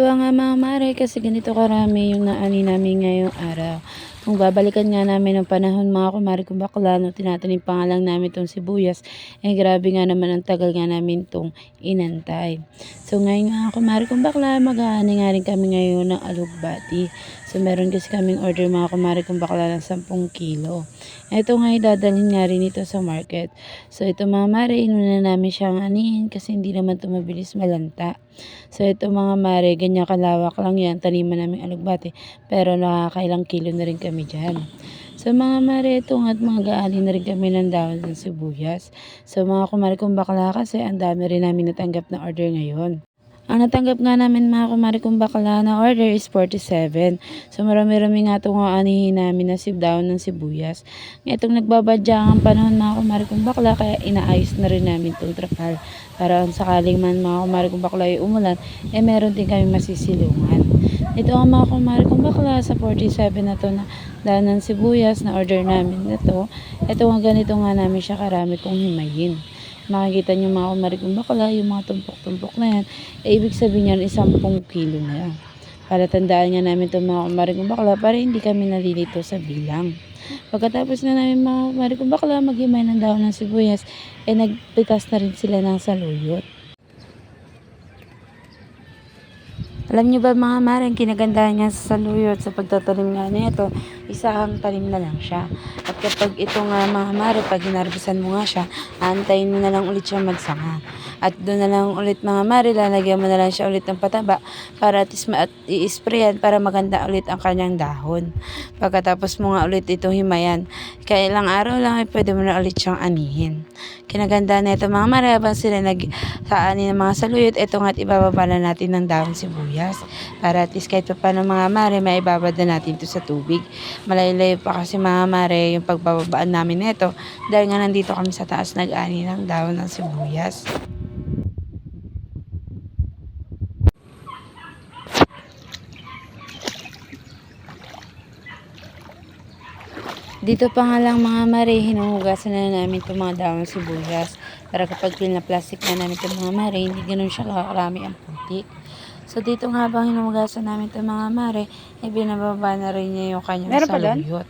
Nakakatuwa nga mga mare kasi ganito karami yung naani namin ngayong araw. Kung babalikan nga namin ng panahon mga kumari kung bakla, no, tinatanim pa nga lang namin itong sibuyas, eh grabe nga naman ang tagal nga namin itong inantay. So ngayon nga kumari kung bakla, mag-aani nga rin kami ngayon ng alugbati. So meron kasi kaming order mga kumari kung bakla ng 10 kilo. Ito nga idadalhin nga rin ito sa market. So ito mga mare, inuna namin siyang anihin kasi hindi naman ito mabilis malanta. So ito mga mare, ganyan kalawak lang yan, taniman namin alugbati. Pero nakakailang kilo na rin kami dyan. So mga mare, ito nga at mga gaali na rin kami ng dahon ng sibuyas. So mga kumare kung bakla kasi, ang dami rin namin natanggap na order ngayon. Ang natanggap nga namin mga kumari kung bakla na order is 47. So marami-rami nga itong aanihin namin na sibdaw ng sibuyas. Itong nagbabadya ang panahon mga kumari kung bakla kaya inaayos na rin namin itong trapal. Para sakaling man mga kumari kung bakla ay umulan, eh meron din kami masisilungan. Ito ang mga kumari kung bakla sa 47 na to na dahon ng sibuyas na order namin nito. Ito nga ganito nga namin siya karami kong himayin makikita nyo mga kumarikong bakla, yung mga tumpok-tumpok na yan, eh, ibig sabihin yan, isang kilo na yan. Para tandaan nga namin itong mga kumarikong bakla para hindi kami nalilito sa bilang. Pagkatapos na namin mga kumarikong bakla, maghimay ng dahon ng sibuyas, eh nagpitas na rin sila ng saluyot. Alam niyo ba mga mare, ang kinagandahan niya sa saluyot sa pagtatanim nga niya ito, isang tanim na lang siya. Kapag ito nga mga mare, pag hinarbisan mo nga siya, aantayin mo na lang ulit siya magsanga. At doon na lang ulit mga mare, lalagyan mo na lang siya ulit ng pataba para at, at i-sprayan para maganda ulit ang kanyang dahon. Pagkatapos mo nga ulit itong himayan, kaya ilang araw lang ay pwede mo na ulit siyang anihin. Kinaganda na ito mga mare, habang sila nag-saani ng mga saluyot, ito nga at ibababa na natin ng dahon sibuyas. Para at least kahit pa paano mga mare, may ibabad na natin ito sa tubig. Malayo-layo pa kasi mga mare yung pagbababaan namin nito dahil nga nandito kami sa taas nag-ani ng dahon ng sibuyas. Dito pa nga lang mga mare, hinuhugasan na namin itong mga dahon ng sibuyas. Para kapag plastic na namin itong mga mare, hindi ganun siya kakarami ang putik. So dito nga habang hinuhugasan namin itong mga mare, eh binababa na rin niya yung kanyang Meron saluyot.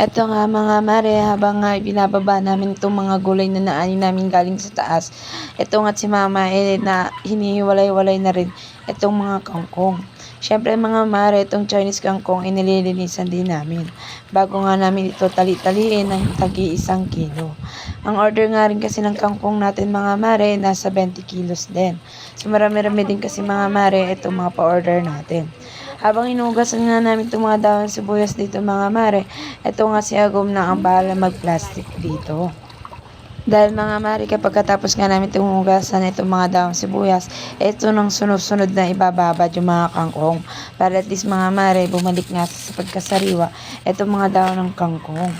Ito nga mga mare, habang nga binababa namin itong mga gulay na naani namin galing sa taas. Ito nga si mama eh, na hinihiwalay-walay na rin itong mga kangkong. Siyempre mga mare, itong Chinese kangkong inililinisan din namin. Bago nga namin ito tali-taliin ng tagi isang kilo. Ang order nga rin kasi ng kangkong natin mga mare, nasa 20 kilos din. So marami-rami din kasi mga mare, itong mga pa-order natin. Habang inugasan nga namin itong mga dahon sibuyas dito mga mare, ito nga si Agom na ang bahala mag-plastic dito. Dahil mga mare, kapag katapos nga namin itong hugasan itong mga dahon sibuyas, ito nang sunod-sunod na ibababad yung mga kangkong. Para at least mga mare, bumalik nga sa pagkasariwa itong mga dahon ng kangkong.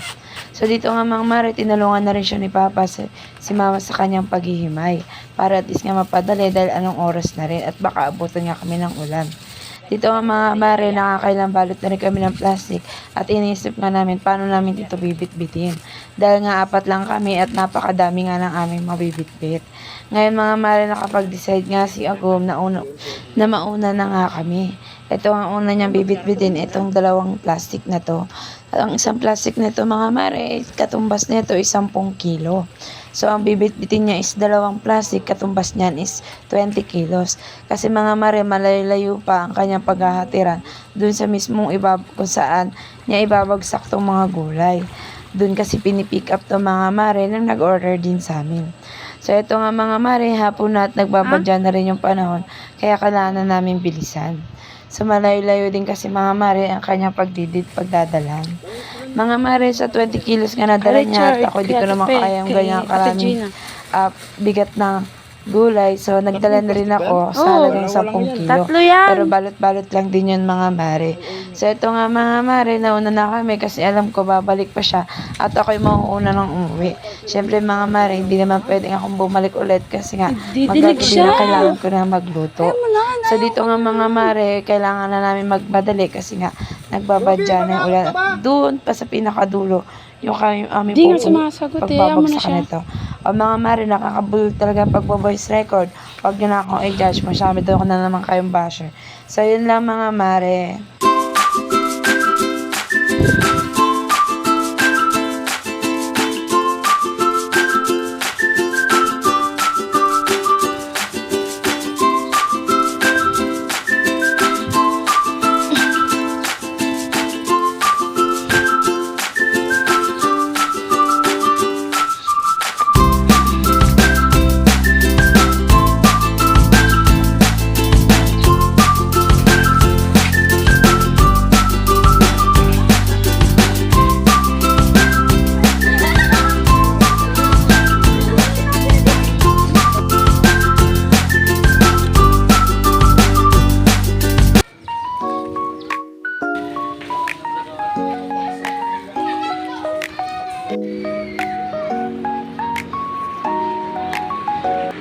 So dito nga mga mare, tinulungan na rin siya ni Papa si, si Mama sa kanyang paghihimay. Para at least nga mapadali dahil anong oras na rin at baka abutan nga kami ng ulan. Dito mga mare, nakakailang balot na rin kami ng plastic at iniisip nga namin paano namin dito bibit-bitin. Dahil nga apat lang kami at napakadami nga ng aming mabibitbit. Ngayon mga mare, nakapag-decide nga si Agom na, uno, na mauna na nga kami. Ito ang una niyang bibit-bitin, itong dalawang plastic na to. Ang isang plastic nito mga mare, katumbas nito is 10 kilo. So, ang bibit-bitin niya is dalawang plastic, katumbas niyan is 20 kilos. Kasi mga mare, malayo pa ang kanyang paghahatiran dun sa mismong ibab kung saan niya ibabagsak tong mga gulay. Dun kasi pinipick up tong mga mare nang nag-order din sa amin. So, ito nga mga mare, hapon na at nagbabadya na rin yung panahon, kaya kailangan na namin bilisan. So, malayo-layo din kasi mga mare ang kanyang pagdidid, pagdadalan. Mga mare, sa 20 kilos nga nadala niya at ako di ko naman kayang ganyan karaming uh, bigat na gulay. So, nagdala na rin ako sa halagang 10 kilo. Tatlo yan. Pero balot-balot lang din yun mga mare. So, ito nga mga mare, nauna na kami kasi alam ko babalik pa siya at ako'y mauuna ng umuwi. Siyempre mga mare, hindi naman pwedeng akong bumalik ulit kasi nga magagabi na kailangan ko na magluto. So, dito nga mga mare, kailangan na namin magmadali kasi nga nagbabadya na yung ulan. At doon pa sa pinakadulo, yung kami aming Di nga pupu- sumasagot eh. Ayaw mo na pagbabagsakan nito. O mga mare, nakakabulol talaga pagbo-voice record. Huwag nyo na akong i-judge. Masyami daw ko na naman kayong basher. So, yun lang mga mare.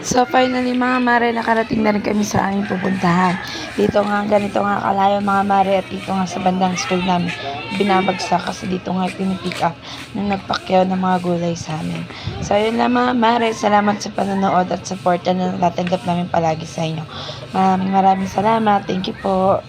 So finally mga mare, nakarating na rin kami sa aming pupuntahan. Dito nga, ganito nga kalayo mga mare at dito nga sa bandang school namin. Binabagsak kasi dito nga pinipick up nung nagpakyaw ng mga gulay sa amin. So yun lang mga mare, salamat sa panonood at support na natatanggap namin palagi sa inyo. Maraming maraming salamat. Thank you po.